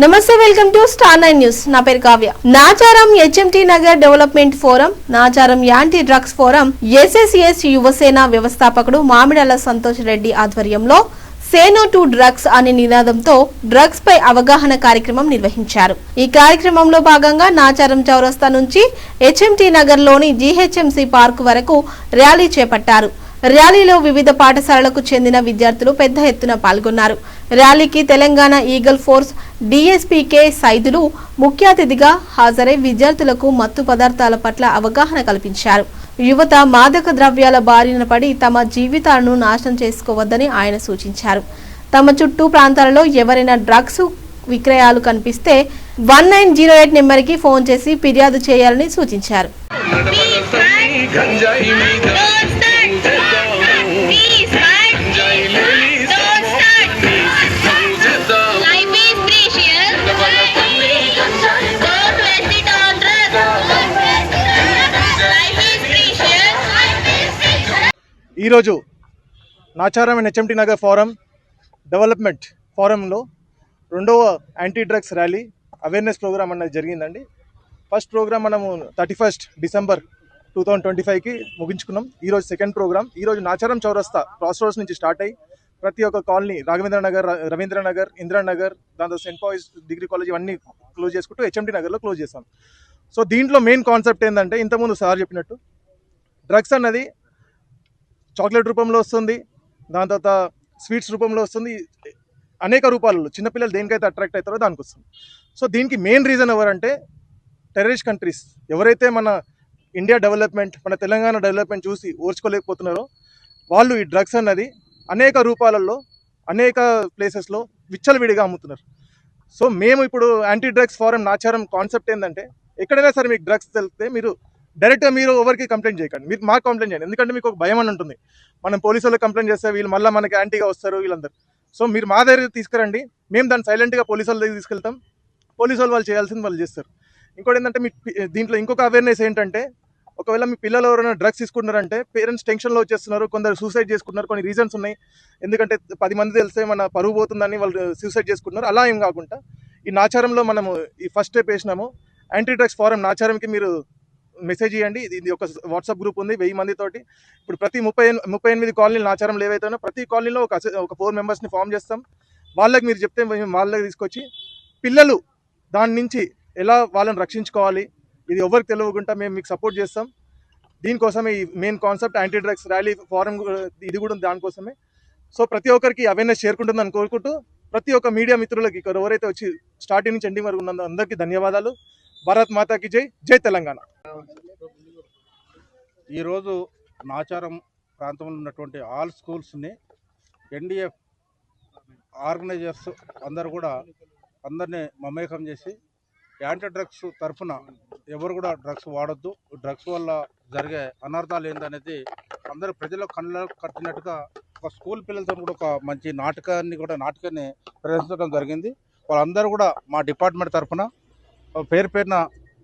నమస్తే welcome to star nine news. నా పేరు Kavya. Nacharam HMT Nagar development forum Nacharam anti drugs forum SSS Yuvasena వ్యవస్థాపకుడు మామిడాల సంతోష్ రెడ్డి ఆధ్వర్యంలో సేనో to drugs అనే నినాదంతో డ్రగ్స్ పై అవగాహన కార్యక్రమం నిర్వహించారు. ఈ కార్యక్రమంలో భాగంగా నాచారం చౌరస్తా నుంచి హెచ్ఎంటీ నగర్లోని జీహెచ్ఎంసీ పార్క్ వరకు ర్యాలీ చేపట్టారు. ర్యాలీలో వివిధ పాఠశాలలకు చెందిన విద్యార్థులు పెద్ద ఎత్తున పాల్గొన్నారు. ర్యాలీకి తెలంగాణ ఈగల్ ఫోర్స్ డిఎస్పీకే సైదులు ముఖ్య అతిథిగా హాజరై విద్యార్థులకు మత్తు పదార్థాల పట్ల అవగాహన కల్పించారు. యువత మాదక ద్రవ్యాల బారిన పడి తమ జీవితాలను నాశనం చేసుకోవద్దని ఆయన సూచించారు. తమ చుట్టూ ప్రాంతాలలో ఎవరైనా డ్రగ్స్ విక్రయాలు కనిపిస్తే వన్ నైన్ జీరో ఎయిట్ నెంబర్కి ఫోన్ చేసి ఫిర్యాదు చేయాలని సూచించారు. ఈరోజు Nacharam and HMT Nagar forum development ఫోరంలో రెండవ anti drugs rally awareness program అన్నది జరిగిందండి. ఫస్ట్ ప్రోగ్రామ్ మనము thirty first December two thousand twenty ఫైవ్కి ముగించుకున్నాం. ఈరోజు సెకండ్ ప్రోగ్రామ్ ఈరోజు నాచారం చౌరస్తా క్రాస్ రోడ్స్ నుంచి స్టార్ట్ అయ్యి ప్రతి ఒక్క కాలనీ రాఘవేంద్ర నగర్ రవీంద్ర నగర్ ఇందిరానగర్ దాంతో సెంట్ పాయిస్ డిగ్రీ కాలేజ్ ఇవన్నీ క్లోజ్ చేసుకుంటూ హెచ్ఎంటీ నగర్లో క్లోజ్ చేస్తాం. సో దీంట్లో మెయిన్ కాన్సెప్ట్ ఏంటంటే ఇంతకుముందు సార్ చెప్పినట్టు డ్రగ్స్ అన్నది చాక్లెట్ రూపంలో వస్తుంది దాని తర్వాత స్వీట్స్ రూపంలో వస్తుంది. అనేక రూపాలలో చిన్నపిల్లలు దేనికైతే అట్రాక్ట్ అవుతారో దానికి వస్తుంది. సో దీనికి మెయిన్ రీజన్ ఎవరంటే టెర్రరిస్ట్ కంట్రీస్. ఎవరైతే మన ఇండియా డెవలప్మెంట్ మన తెలంగాణ డెవలప్మెంట్ చూసి ఓర్చుకోలేకపోతున్నారో వాళ్ళు ఈ డ్రగ్స్ అన్నది అనేక రూపాలలో అనేక ప్లేసెస్లో విచ్చలవిడిగా అమ్ముతున్నారు. సో మేము ఇప్పుడు anti drugs forum Nacharam concept ఏంటంటే ఎక్కడైనా సరే మీకు డ్రగ్స్ తెలిస్తే మీరు డైరెక్ట్గా మీరు ఎవరికి కంప్లైంట్ చేయకండి. మీరు మాకు కంప్లైంట్ చేయండి. ఎందుకంటే మీకు ఒక భయం అని ఉంటుంది. మనం పోలీసు వాళ్ళకి కంప్లైంట్ చేస్తే వీళ్ళు మళ్ళీ మనకి యాంటీగా వస్తారు వీళ్ళందరూ. సో మీరు మా దగ్గర తీసుకురండి. మేము దాన్ని సైలెంట్గా పోలీసు వాళ్ళ దగ్గర తీసుకెళ్తాం. పోలీసు వాళ్ళు వాళ్ళు చేయాల్సింది వాళ్ళు చేస్తారు. ఇంకోటి ఏంటంటే మీ దీంట్లో ఇంకొక అవేర్నెస్ ఏంటంటే ఒకవేళ మీ పిల్లలు ఎవరైనా డ్రగ్స్ తీసుకుంటున్నారంటే పేరెంట్స్ టెన్షన్లో వచ్చేస్తున్నారు. కొందరు సూసైడ్ చేసుకుంటున్నారు. కొన్ని రీజన్స్ ఉన్నాయి. ఎందుకంటే పది మంది తెలిస్తే మన పరువు పోతుందని వాళ్ళు సూసైడ్ చేసుకుంటున్నారు. అలా ఏం కాకుండా ఈ నాచారంలో మనము ఈ ఫస్ట్ స్టెప్ వేసినాము. యాంటీ డ్రగ్స్ ఫారం నాచారంకి మీరు మెసేజ్ చేయండి. ఇది ఇది ఒక వాట్సాప్ గ్రూప్ ఉంది వెయ్యి మందితోటి. ఇప్పుడు ప్రతి ముప్పై ముప్పై ఎనిమిది కాలనీలు ఆచారం ఏవైతేనో ప్రతి కాలనీలో ఒక ఒక ఫోర్ మెంబర్స్ని ఫామ్ చేస్తాం. వాళ్ళకి మీరు చెప్తే మేము వాళ్ళకి తీసుకొచ్చి పిల్లలు దాని నుంచి ఎలా వాళ్ళని రక్షించుకోవాలి ఇది ఎవరికి తెలియకుండా మేము మీకు సపోర్ట్ చేస్తాం. దీనికోసమే ఈ main concept anti drugs rally forum ఇది కూడా ఉంది దానికోసమే. సో ప్రతి ఒక్కరికి అవేర్నెస్ చేరుకుంటుందని కోరుకుంటూ ప్రతి ఒక్క మీడియా మిత్రులకి ఇక్కడ ఎవరైతే వచ్చి స్టార్టింగ్ నుంచి ఎండింగ్ వరకు ఉన్నదో అందరికీ ధన్యవాదాలు. భారత్ మాతాకి జై జై తెలంగాణ. ఈరోజు నాచారం ప్రాంతంలో ఉన్నటువంటి ఆల్ స్కూల్స్ని ఎన్డీఎఫ్ ఆర్గనైజర్స్ అందరు కూడా అందరినీ మమేకం చేసి యాంటీ డ్రగ్స్ తరఫున ఎవరు కూడా డ్రగ్స్ వాడొద్దు. డ్రగ్స్ వల్ల జరిగే అనర్థాలు ఏందనేది అందరూ ప్రజల కళ్ళ కట్టినట్టుగా ఒక స్కూల్ పిల్లలతో కూడా ఒక మంచి నాటకాన్ని కూడా నాటకాన్ని ప్రదర్శించడం జరిగింది. వాళ్ళందరూ కూడా మా డిపార్ట్మెంట్ తరఫున పేరు పేరున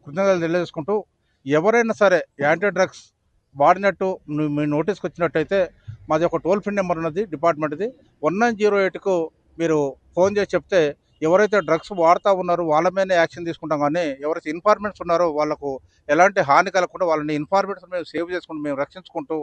కృతజ్ఞతలు తెలియజేసుకుంటూ ఎవరైనా సరే యాంటీ డ్రగ్స్ వాడినట్టు మీ నోటీస్కి వచ్చినట్టయితే మాది ఒక టోల్ ఫ్రీ నెంబర్ ఉన్నది డిపార్ట్మెంట్ది వన్ నైన్ జీరో ఎయిట్కు మీరు ఫోన్ చేసి చెప్తే ఎవరైతే డ్రగ్స్ వాడుతూ ఉన్నారో వాళ్ళ మీదనే యాక్షన్ తీసుకుంటాం. కానీ ఎవరైతే ఇన్ఫార్మెంట్స్ ఉన్నారో వాళ్ళకు ఎలాంటి హాని కలగకుండా వాళ్ళని ఇన్ఫార్మేషన్ మేము సేవ్ చేసుకుంటూ మేము రక్షించుకుంటూ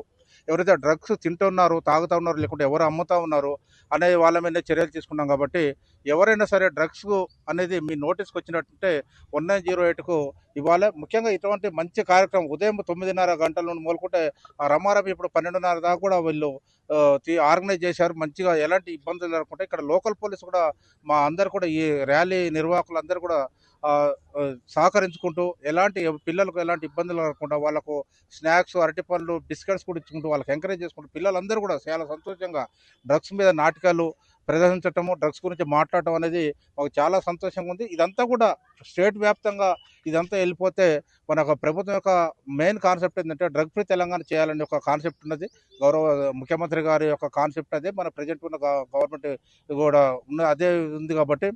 ఎవరైతే డ్రగ్స్ తింటున్నారో తాగుతూ ఉన్నారో లేకుంటే ఎవరు అమ్ముతూ ఉన్నారో అనే వాళ్ళ మీద చర్యలు తీసుకున్నాం కాబట్టి ఎవరైనా సరే డ్రగ్స్ అనేది మీ నోటీస్కి వచ్చినట్టుంటే వన్ నైన్ జీరో ఎయిట్కు ఇవాళ ముఖ్యంగా ఇటువంటి మంచి కార్యక్రమం ఉదయం తొమ్మిదిన్నర గంటల నుండి మొదలుకుంటే ఆ రమారమి ఇప్పుడు పన్నెండున్నర దాకా కూడా వీళ్ళు ఆర్గనైజ్ చేశారు. మంచిగా ఎలాంటి ఇబ్బందులు లేకుండా ఇక్కడ లోకల్ పోలీస్ కూడా మా అందరు కూడా ఈ ర్యాలీ నిర్వాహకులు అందరూ కూడా సహకరించుకుంటూ ఎలాంటి పిల్లలకు ఎలాంటి ఇబ్బందులు కలగకుండా వాళ్ళకు స్నాక్స్ అరటిపళ్ళు బిస్కెట్స్ కూడా ఇచ్చుకుంటూ వాళ్ళకి ఎంకరేజ్ చేసుకుంటూ పిల్లలందరూ కూడా చాలా సంతోషంగా డ్రగ్స్ మీద నాటకాలు ప్రదర్శించటము డ్రగ్స్ గురించి మాట్లాడటం అనేది మాకు చాలా సంతోషంగా ఉంది. ఇదంతా కూడా స్టేట్ వ్యాప్తంగా ఇదంతా వెళ్ళిపోతే మన ప్రభుత్వం యొక్క మెయిన్ కాన్సెప్ట్ ఏంటంటే డ్రగ్ ఫ్రీ తెలంగాణ చేయాలని ఒక కాన్సెప్ట్ ఉన్నది. గౌరవ ముఖ్యమంత్రి గారి యొక్క కాన్సెప్ట్ అదే. మన ప్రజెంట్ ఉన్న గవర్నమెంట్ కూడా ఉన్న అదే ఉంది కాబట్టి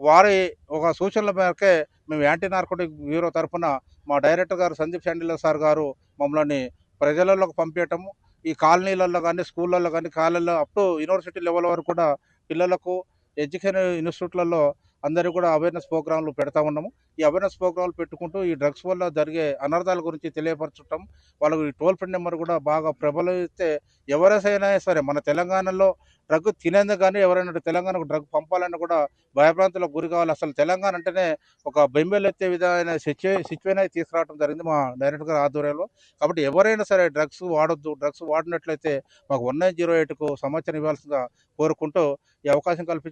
వారి ఒక సూచనల మేరకే మేము యాంటీ నార్కోటిక్ బ్యూరో తరఫున మా డైరెక్టర్ గారు సందీప్ షాండిల సార్ గారు మమ్మల్ని ప్రజలలోకి పంపించటము ఈ కాలనీలలో కానీ స్కూళ్ళల్లో కానీ కాలేజీలో అప్ టు యూనివర్సిటీ లెవెల్ వరకు కూడా పిల్లలకు ఎడ్యుకేషన్ ఇన్స్టిట్యూట్లలో అందరికీ కూడా అవేర్నెస్ ప్రోగ్రాంలు పెడతా ఉన్నాము. ఈ అవేర్నెస్ ప్రోగ్రాంలు పెట్టుకుంటూ ఈ డ్రగ్స్ వల్ల జరిగే అనర్థాల గురించి తెలియపరచటం వాళ్ళకు ఈ టోల్ ఫ్రీ నెంబర్ కూడా బాగా ప్రబలిస్తే ఎవరైనా సరే మన తెలంగాణలో డ్రగ్ తినేందుకు కానీ ఎవరైనా తెలంగాణకు డ్రగ్ పంపాలని కూడా భయభ్రాంతులకు గురి కావాలి. అసలు తెలంగాణ అంటేనే ఒక బెంబేలు ఎత్తే విధమైన సిచ్యు సిచ్యువేషన్ అయితే తీసుకురావడం జరిగింది మా డైరెక్టర్ గారి ఆధ్వర్యంలో. కాబట్టి ఎవరైనా సరే డ్రగ్స్ వాడొద్దు డ్రగ్స్ వాడినట్లయితే మాకు వన్ నైన్ జీరో ఎయిట్కు సమాచారం ఇవ్వాల్సిందిగా కోరుకుంటూ ఈ అవకాశం కల్పించి